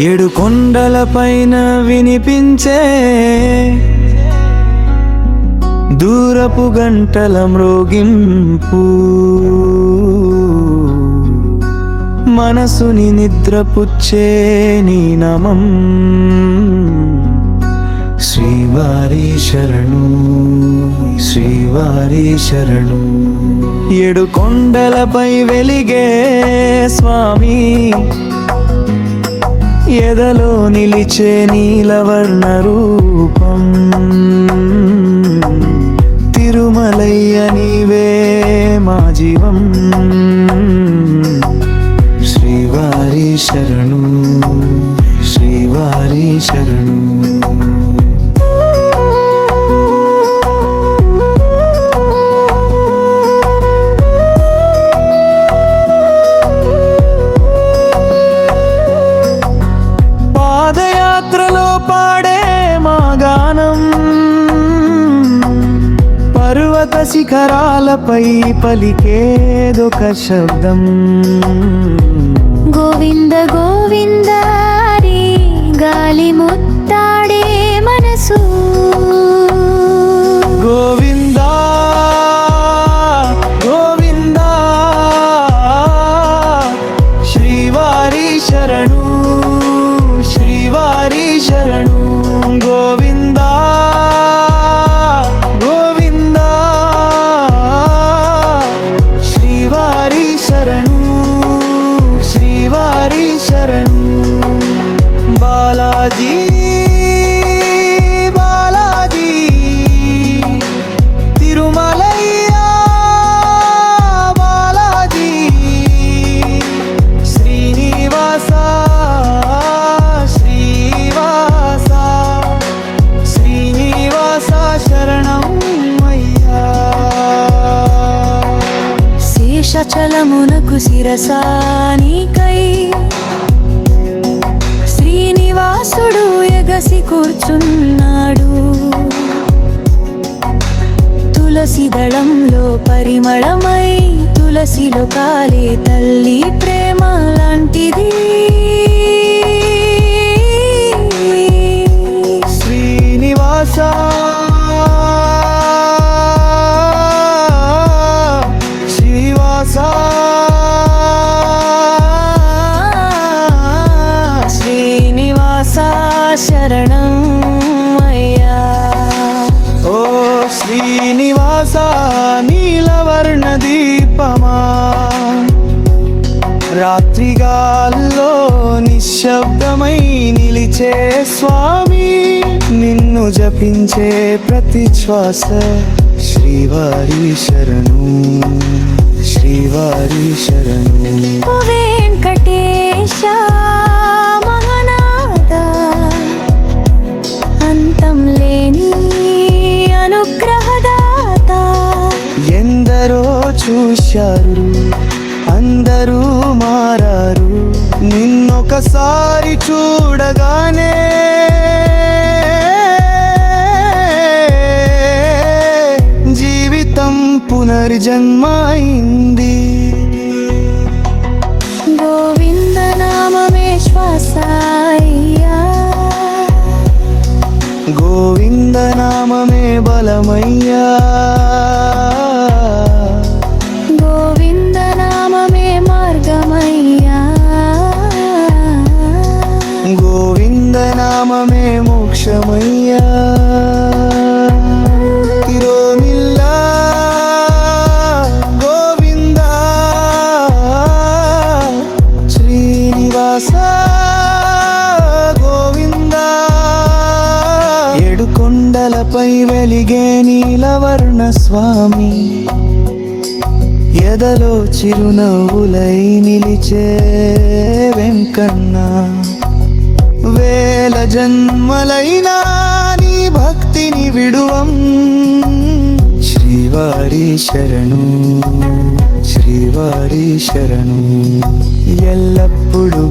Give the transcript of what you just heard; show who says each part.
Speaker 1: ఏడు కొండల పైన వినిపించే దూరపు గంటల మ్రోగింపు. మనసుని నిద్రపుచ్చే నీ నమం. శ్రీవారి శరణు శ్రీవారి శరణు. ఏడు కొండలపై వెలిగే స్వామి ఎదలో నిలిచే నీలవర్ణ రూపం. శిఖరాలపై పలికేదొక శబ్దం.
Speaker 2: గోవింద గోవిందా
Speaker 1: బాలాజీ బాలాజీ తిరుమలయ్యా బాలాజీ శ్రీనివాస శ్రీవాస శ్రీనివాస శరణం అయ్యా.
Speaker 2: శేషచలమునకు శిరసానికై శ్రీనివాసుడు తులసి కూర్చున్నాడు. తులసి దళంలో పరిమళమై తులసిలో కాలే తల్లి ప్రేమ లాంటిది. శరణం అయ్యా
Speaker 1: ఓ శ్రీనివాస నీలవర్ణ దీపమా రాత్రిగాల్లో నిశ్శబ్దమై నిలిచే స్వామి నిన్ను జపించే ప్రతి శ్వాస శ్రీవారి శరణు శ్రీవారి శరణు
Speaker 2: వెంకటేశ
Speaker 1: చూశారు అందరూ మారారు. నిన్నొకసారి చూడగానే జీవితం పునర్జన్మైంది.
Speaker 2: గోవింద నామమే శ్వాసయ్యా
Speaker 1: గోవింద నామమే బలమయ్యా. మోక్షమయ్యా తిరోమిల్లా గోవింద. శ్రీనివాస గోవింద. ఏడు కొండలపై వెలిగే నీలవర్ణ స్వామి ఎదలో చిరునవ్వులై నిలిచే వెంకన్న. వేల జన్మల భక్తిని విడువం శ్రీవారి శరణు శ్రీవారి శరణు ఎల్లప్పుడు